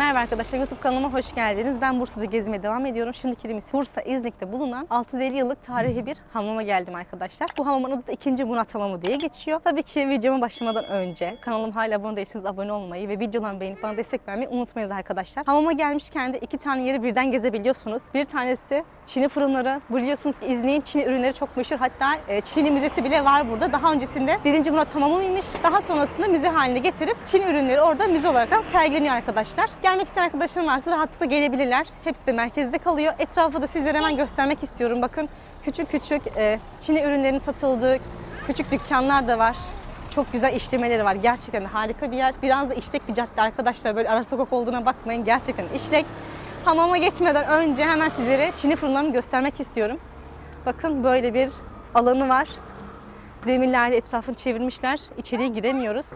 Merhaba arkadaşlar YouTube kanalıma hoş geldiniz. Ben Bursa'da gezmeye devam ediyorum. Şimdiki yerimiz Bursa İznik'te bulunan 650 yıllık tarihi bir hamama geldim arkadaşlar. Bu hamamın adı da 2. Murat Hamamı diye geçiyor. Tabii ki videoma başlamadan önce kanalım hala abone değilseniz abone olmayı ve videolarımı beğenip bana destek vermeyi unutmayınız arkadaşlar. Hamama gelmişken de iki tane yeri birden gezebiliyorsunuz. Bir tanesi Çin'i fırınları. Biliyorsunuz ki İznik'in Çin'i ürünleri çok meşhur. Hatta e, Çin'i müzesi bile var burada. Daha öncesinde 1. Murat Hamamı'ymış. Daha sonrasında müze haline getirip Çin ürünleri orada müze olarak sergileniyor arkadaşlar. Gelmek isteyen arkadaşlarım varsa rahatlıkla gelebilirler. Hepsi de merkezde kalıyor. Etrafı da sizlere hemen göstermek istiyorum. Bakın küçük küçük e, Çin ürünlerinin satıldığı küçük dükkanlar da var. Çok güzel işlemeleri var. Gerçekten harika bir yer. Biraz da işlek bir cadde arkadaşlar. Böyle ara sokak olduğuna bakmayın. Gerçekten işlek. Hamama geçmeden önce hemen sizlere Çin'i fırınlarını göstermek istiyorum. Bakın böyle bir alanı var. Demirlerle etrafını çevirmişler. İçeriye giremiyoruz.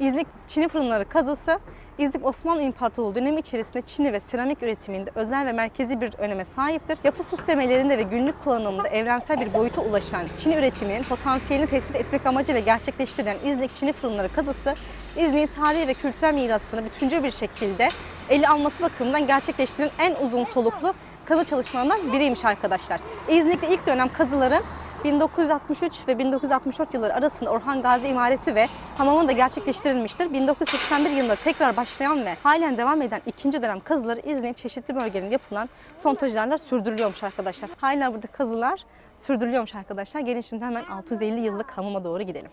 İznik Çin'i fırınları kazısı İznik Osmanlı İmparatorluğu dönemi içerisinde Çin'i ve seramik üretiminde özel ve merkezi bir öneme sahiptir. Yapı süslemelerinde ve günlük kullanımında evrensel bir boyuta ulaşan Çin üretiminin potansiyelini tespit etmek amacıyla gerçekleştirilen İznik Çin'i fırınları kazısı, İznik'in tarihi ve kültürel mirasını bütüncül bir şekilde ele alması bakımından gerçekleştirilen en uzun soluklu kazı çalışmalarından biriymiş arkadaşlar. İznik'te ilk dönem kazıları 1963 ve 1964 yılları arasında Orhan Gazi imareti ve hamamın da gerçekleştirilmiştir. 1981 yılında tekrar başlayan ve halen devam eden ikinci dönem kazıları İznik'in çeşitli bölgelerinde yapılan sontajlarla sürdürülüyormuş arkadaşlar. Hala burada kazılar sürdürülüyormuş arkadaşlar. Gelin şimdi hemen 650 yıllık hamama doğru gidelim.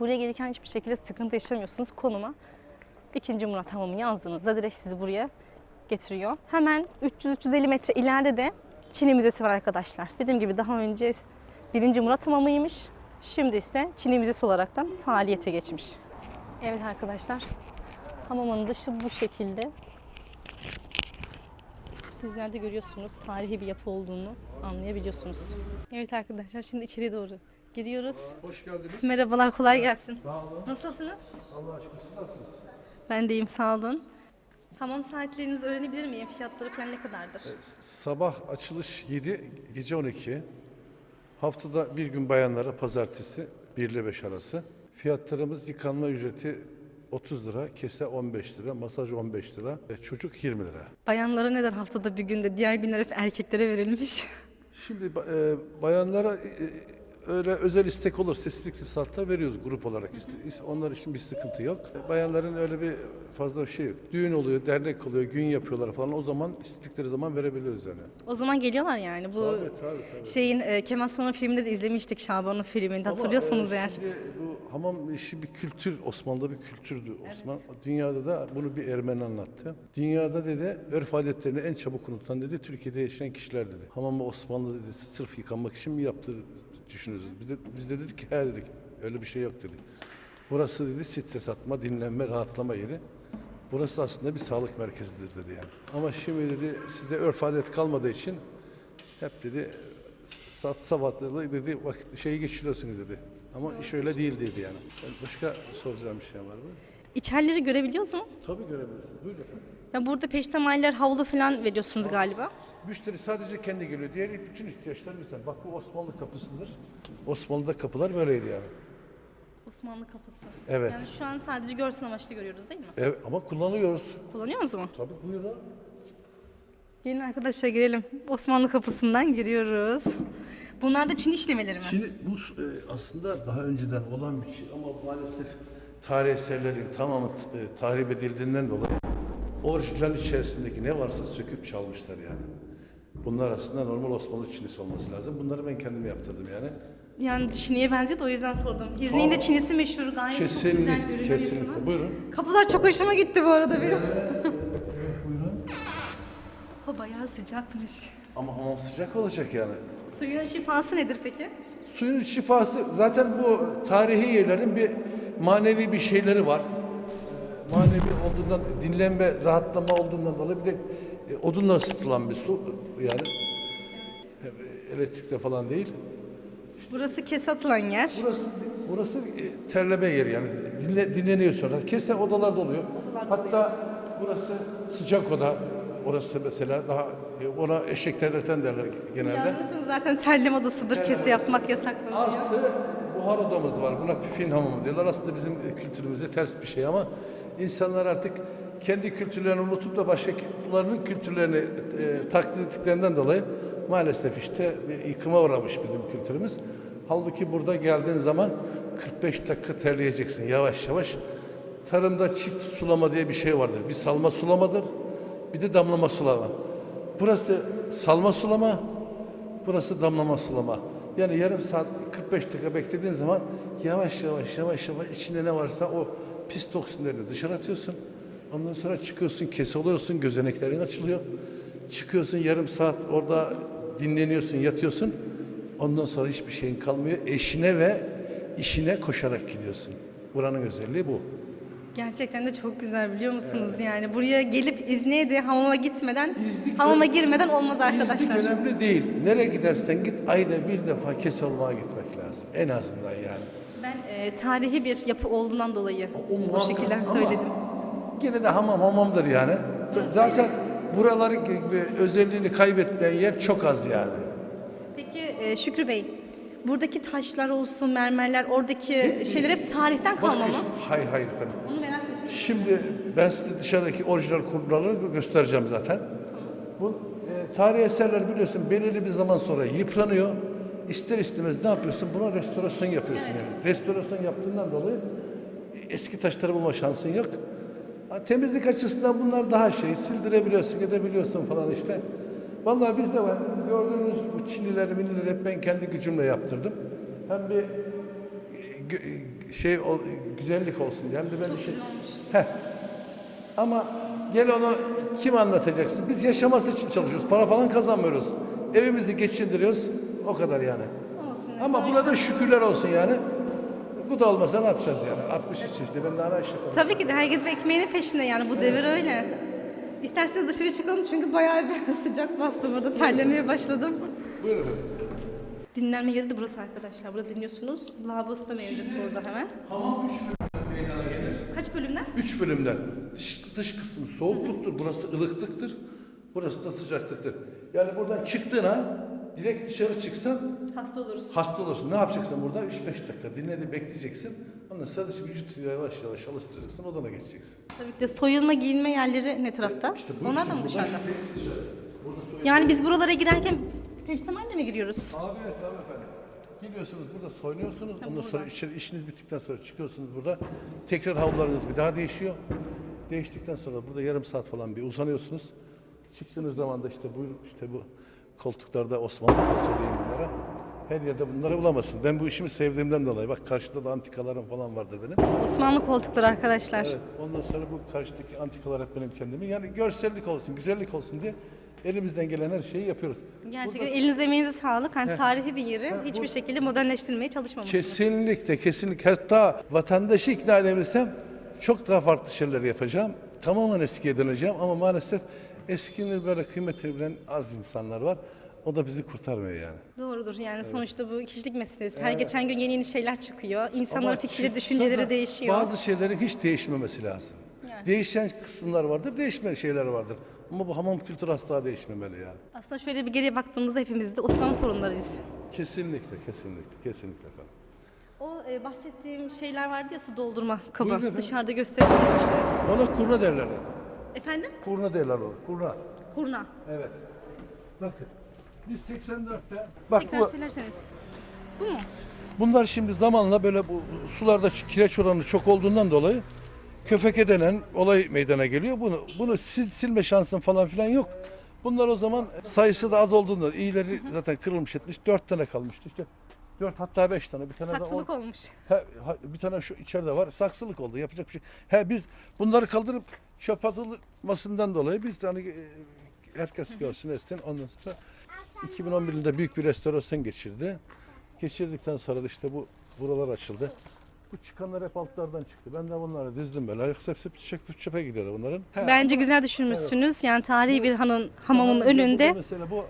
Buraya gelirken hiçbir şekilde sıkıntı yaşamıyorsunuz. Konuma 2. Murat Hamamı yazdığınızda direkt sizi buraya getiriyor. Hemen 300-350 metre ileride de Çin'i Müzesi var arkadaşlar. Dediğim gibi daha önce 1. Murat Hamamı'ymış. Şimdi ise Çin'i Müzesi olaraktan faaliyete geçmiş. Evet arkadaşlar. Hamamın dışı bu şekilde. Sizler de görüyorsunuz tarihi bir yapı olduğunu anlayabiliyorsunuz. Evet arkadaşlar şimdi içeri doğru giriyoruz. Hoş geldiniz. Merhabalar kolay gelsin. Sağ olun. Nasılsınız? Allah aşkına siz nasılsınız? Ben de iyiyim sağ olun. Hamam saatlerinizi öğrenebilir miyim? Fiyatları falan ne kadardır? Sabah açılış 7, gece 12. Haftada bir gün bayanlara pazartesi 1 ile 5 arası. Fiyatlarımız yıkanma ücreti 30 lira, kese 15 lira, masaj 15 lira, ve çocuk 20 lira. Bayanlara neden haftada bir günde, diğer günler hep erkeklere verilmiş? Şimdi e, bayanlara e, öyle özel istek olursa istedikleri saatte veriyoruz grup olarak. Onlar için bir sıkıntı yok. Bayanların öyle bir fazla şey yok. Düğün oluyor, dernek oluyor, gün yapıyorlar falan. O zaman istedikleri zaman verebiliyoruz yani. O zaman geliyorlar yani. Bu Tabii, tabii, tabii. şeyin e, Kemal Sunal filminde de izlemiştik Şaban'ın filminde. Hatırlıyorsunuz e, eğer. Bu hamam işi bir kültür, Osmanlı'da bir kültürdü Osman. Dünyada da bunu bir Ermeni anlattı. Dünyada dedi örf adetlerini en çabuk unutan dedi Türkiye'de yaşayan kişiler dedi. Hamamı Osmanlı dedi sırf yıkanmak için mi yaptı düşünüyoruz. Biz de, biz de dedik ki he dedik öyle bir şey yok dedi. Burası dedi stres atma, dinlenme, rahatlama yeri. Burası aslında bir sağlık merkezidir dedi yani. Ama şimdi dedi sizde örf adet kalmadığı için hep dedi sat savatlı dedi vakit şeyi geçiriyorsunuz dedi. Ama iş öyle değil dedi yani. Başka soracağım bir şey var mı? İçerileri görebiliyoruz mu? Tabii görebilirsiniz. Buyurun efendim. Ya burada peştemaller, havlu falan veriyorsunuz galiba. Müşteri sadece kendi geliyor. Diğer bütün ihtiyaçlar bizden. Bak bu Osmanlı kapısıdır. Osmanlı'da kapılar böyleydi yani. Osmanlı kapısı. Evet. Yani şu an sadece görsel amaçlı görüyoruz değil mi? Evet ama kullanıyoruz. Kullanıyoruz mu? Tabii buyurun. Gelin arkadaşlar girelim. Osmanlı kapısından giriyoruz. Bunlar da Çin işlemeleri mi? Şimdi bu e, aslında daha önceden olan bir şey ama maalesef tarih eserlerin tamamı e, tahrip edildiğinden dolayı orijinal içerisindeki ne varsa söküp çalmışlar yani. Bunlar aslında normal Osmanlı çinisi olması lazım. Bunları ben kendim yaptırdım yani. Yani Çin'e benziyor da o yüzden sordum. İznik'in de Çin'isi meşhur gayet çok güzel Kesinlikle, kesinlikle. Buyurun. Kapılar çok hoşuma gitti bu arada benim. Buyurun. O bayağı sıcakmış. Ama hamam sıcak olacak yani. Suyun şifası nedir peki? Suyun şifası zaten bu tarihi yerlerin bir manevi bir şeyleri var. Manevi olduğundan, dinlenme, rahatlama olduğundan dolayı bir de e, odunla ısıtılan bir su yani. E, Elektrikle falan değil. Burası kesatılan yer. Burası burası e, terleme yeri yani dinle, dinleniyor sonra. Kese odalarda oluyor. Odalarda Hatta burası sıcak oda. Orası mesela daha e, ona eşek terleten derler genelde. Yazmışsınız zaten terleme odasıdır. Kesi yapmak yasaklanıyor. Artı buhar odamız var. Buna fin hamamı diyorlar. Aslında bizim kültürümüze ters bir şey ama İnsanlar artık kendi kültürlerini unutup da başkalarının kültürlerini e, taklit ettiklerinden dolayı maalesef işte bir yıkıma uğramış bizim kültürümüz. Halbuki burada geldiğin zaman 45 dakika terleyeceksin yavaş yavaş. Tarımda çift sulama diye bir şey vardır. Bir salma sulamadır, bir de damlama sulama. Burası salma sulama, burası damlama sulama. Yani yarım saat 45 dakika beklediğin zaman yavaş yavaş yavaş yavaş içinde ne varsa o pis toksinlerini dışarı atıyorsun. Ondan sonra çıkıyorsun, kes oluyorsun, gözeneklerin açılıyor. Çıkıyorsun yarım saat orada dinleniyorsun, yatıyorsun. Ondan sonra hiçbir şeyin kalmıyor. Eşine ve işine koşarak gidiyorsun. Buranın özelliği bu. Gerçekten de çok güzel biliyor musunuz yani. Buraya gelip İznik'e de hamama gitmeden, İznik hamama girmeden olmaz arkadaşlar. İznik önemli değil. Nereye gidersen git ayda bir defa kes olmaya gitmek lazım. En azından yani. Ben e, tarihi bir yapı olduğundan dolayı O bu muhakkak şekilde ama söyledim. Gene de hamam hamamdır yani. Zaten buraları özelliğini kaybetmeyen yer çok az yani. Peki e, Şükrü Bey, buradaki taşlar olsun, mermerler, oradaki şeyler hep tarihten kalma mı? Hayır hayır efendim. Onu merak ettim. Şimdi ben size dışarıdaki orijinal kumruları göstereceğim zaten. Bu e, tarihi eserler biliyorsun belirli bir zaman sonra yıpranıyor. İster istemez ne yapıyorsun? Buna restorasyon yapıyorsun yani. Restorasyon yaptığından dolayı eski taşları bulma şansın yok. Ha, temizlik açısından bunlar daha şey, sildirebiliyorsun, edebiliyorsun falan işte. Vallahi bizde var. Gördüğünüz bu çinileri, minileri hep ben kendi gücümle yaptırdım. Hem bir şey güzellik olsun diye hem de ben işi Heh. ama gel onu kim anlatacaksın? Biz yaşaması için çalışıyoruz. Para falan kazanmıyoruz. Evimizi geçindiriyoruz. O kadar yani. Olsun. Ama buna da şükürler olsun yani. Bu da olmasa ne yapacağız yani? 63 yaşında ben daha ne iş. Tabii ki de herkes bir ekmeğinin peşinde yani bu devir öyle. İsterseniz dışarı çıkalım çünkü bayağı bir sıcak bastı burada terlemeye başladım. Buyurun. Dinlenme yeri de burası arkadaşlar. Burada dinliyorsunuz. Lavabosu da mevcut burada hemen. Hamam 3 bölümden meydana gelir. Kaç bölümden? 3 bölümden. Dış, dış kısmı soğukluktur, burası ılıklıktır. Burası da sıcaklıktır. Yani buradan çıktığın an direkt dışarı çıksan Hasta oluruz. hasta olursun. Ne yapacaksın burada? 3-5 dakika dinlenip bekleyeceksin. Ondan sonra dış vücut yavaş yavaş alıştıracaksın. Odana geçeceksin. Tabii ki de soyulma giyinme yerleri ne tarafta? İşte bu Onlar da mı dışarıda? dışarı. Burada Yani biz buralara girerken peştemalde mi giriyoruz? Abi evet tamam efendim. Geliyorsunuz burada soyunuyorsunuz. Ondan sonra içeri işiniz bittikten sonra çıkıyorsunuz burada. Tekrar havlularınız bir daha değişiyor. Değiştikten sonra burada yarım saat falan bir uzanıyorsunuz. Çıktığınız zaman da işte bu işte bu koltuklarda Osmanlı koltuğu diyeyim bunlara. Her yerde bunları bulamazsınız. Ben bu işimi sevdiğimden dolayı. Bak karşıda da antikalarım falan vardır benim. Osmanlı koltukları arkadaşlar. Evet. Ondan sonra bu karşıdaki antikalar hep benim kendimi. Yani görsellik olsun, güzellik olsun diye elimizden gelen her şeyi yapıyoruz. Gerçekten elinize emeğinize sağlık. Hani tarihi bir yeri hiçbir şekilde modernleştirmeye çalışmamışsınız. Kesinlikle, kesinlikle. Hatta vatandaşı ikna edebilirsem çok daha farklı şeyler yapacağım. Tamamen eskiye döneceğim ama maalesef eskinin böyle kıymetini bilen az insanlar var. O da bizi kurtarmıyor yani. Doğrudur yani sonuçta bu kişilik meselesi. Her geçen gün yeni yeni şeyler çıkıyor. İnsanların Ama çıksa düşünceleri da değişiyor. Bazı şeylerin hiç değişmemesi lazım. Yani. Değişen kısımlar vardır, değişmeyen şeyler vardır. Ama bu hamam kültürü asla değişmemeli yani. Aslında şöyle bir geriye baktığımızda hepimiz de Osmanlı torunlarıyız. Kesinlikle, kesinlikle, kesinlikle efendim. O e, bahsettiğim şeyler vardı ya su doldurma kabı. Buyurun efendim. Dışarıda gösterelim demiştiniz. Ona kurna derler yani. Efendim? Kurna derler ona, kurna. Kurna. Evet. Bakın. Biz 84'te bak Tekrar bu, söylerseniz. Bu mu? bunlar şimdi zamanla böyle bu sularda kireç oranı çok olduğundan dolayı köfeke denen olay meydana geliyor. Bunu bunu sil, silme şansın falan filan yok. Bunlar o zaman sayısı da az olduğundan iyileri zaten kırılmış etmiş. Dört tane kalmıştı işte. Dört hatta beş tane. Bir tane de Saksılık on- olmuş. He, ha- bir tane şu içeride var. Saksılık oldu. Yapacak bir şey. He biz bunları kaldırıp çöp atılmasından dolayı biz de hani e, herkes görsün etsin. Ondan sonra 2011 yılında büyük bir restorasyon geçirdi. Geçirdikten sonra da işte bu buralar açıldı. Bu çıkanlar hep altlardan çıktı. Ben de bunları dizdim böyle. Yoksa hepsi çöpe, çöpe gidiyorlar bunların. He, Bence güzel düşünmüşsünüz. Yani tarihi bir hanın hamamın Burada önünde. Mesela bu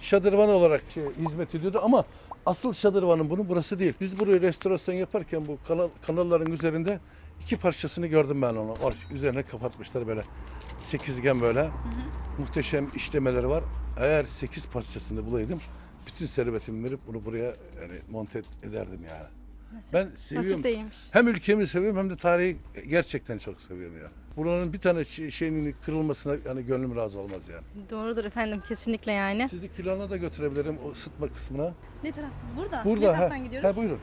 şadırvan olarak şey, hizmet ediyordu ama asıl şadırvanın bunu burası değil. Biz burayı restorasyon yaparken bu kanal, kanalların üzerinde iki parçasını gördüm ben onu. Or- Üzerine kapatmışlar böyle sekizgen böyle. Muhteşem işlemeleri var. Eğer sekiz parçasını bulaydım bütün servetimi verip bunu buraya yani monte ederdim yani. Ben seviyorum. Nasip değilmiş. Hem ülkemi seviyorum hem de tarihi gerçekten çok seviyorum yani. Buranın bir tane şeyinin kırılmasına yani gönlüm razı olmaz yani. Doğrudur efendim kesinlikle yani. Sizi kilana da götürebilirim o ısıtma kısmına. Ne taraf? Burada. Burada ne ha. taraftan gidiyoruz? Ha buyurun.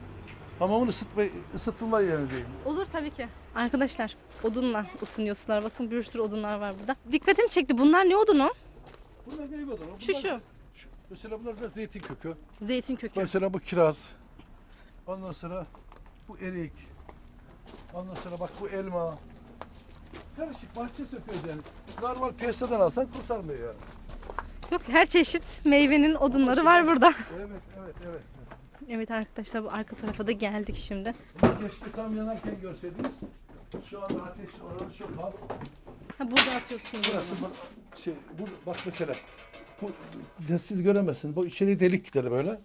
Hamamın ısıtma, ısıtılma yerindeyim. Olur tabii ki. Arkadaşlar odunla ısınıyorsunlar. Bakın bir sürü odunlar var burada. Dikkatimi çekti. Bunlar ne odunu? Bunlar meyve odunu. Şu şu. şu- Mesela bunlar da zeytin kökü. Zeytin kökü. Mesela bu kiraz. Ondan sonra bu erik. Ondan sonra bak bu elma. Karışık bahçe söküyoruz yani. Normal piyasadan alsan kurtarmıyor yani. Yok her çeşit meyvenin odunları var burada. Evet, evet, evet. Evet arkadaşlar bu arka tarafa da geldik şimdi. Keşke tam yanarken görseydiniz. Şu anda ateş oranı çok az. Ha burada atıyorsunuz. Burası bu, şey, bu, bak mesela. Bu, siz göremezsiniz. Bu içeri delikleri böyle.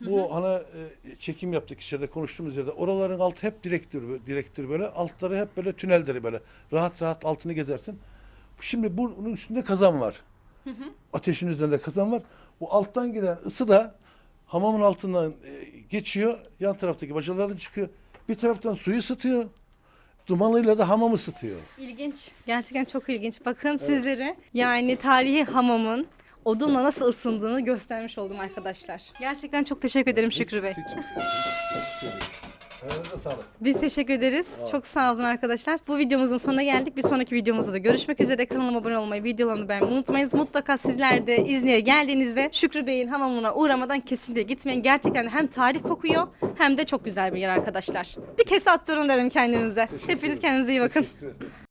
Bu ana e, çekim yaptık içeride konuştuğumuz yerde. Oraların altı hep direktür, direktür böyle. Altları hep böyle tünelleri böyle. Rahat rahat altını gezersin. Şimdi bunun üstünde kazan var. Ateşin üzerinde kazan var. Bu alttan giden ısı da hamamın altından e, geçiyor. Yan taraftaki bacalardan çıkıyor. Bir taraftan suyu ısıtıyor. Dumanıyla da hamamı ısıtıyor. İlginç. Gerçekten çok ilginç. Bakın sizlere yani tarihi hamamın odunla nasıl ısındığını göstermiş oldum arkadaşlar. Gerçekten çok teşekkür ederim Şükrü Bey. Ayağınıza sağlık. Biz teşekkür ederiz. Çok sağ olun arkadaşlar. Bu videomuzun sonuna geldik. Bir sonraki videomuzda da görüşmek üzere. Kanalıma abone olmayı, videolarımı beğenmeyi unutmayınız. Mutlaka sizler de İzmir'e geldiğinizde Şükrü Bey'in hamamına uğramadan kesinlikle gitmeyin. Gerçekten hem tarih kokuyor hem de çok güzel bir yer arkadaşlar. Bir kese attırın derim kendinize. Hepiniz kendinize iyi bakın. Teşekkür ederim.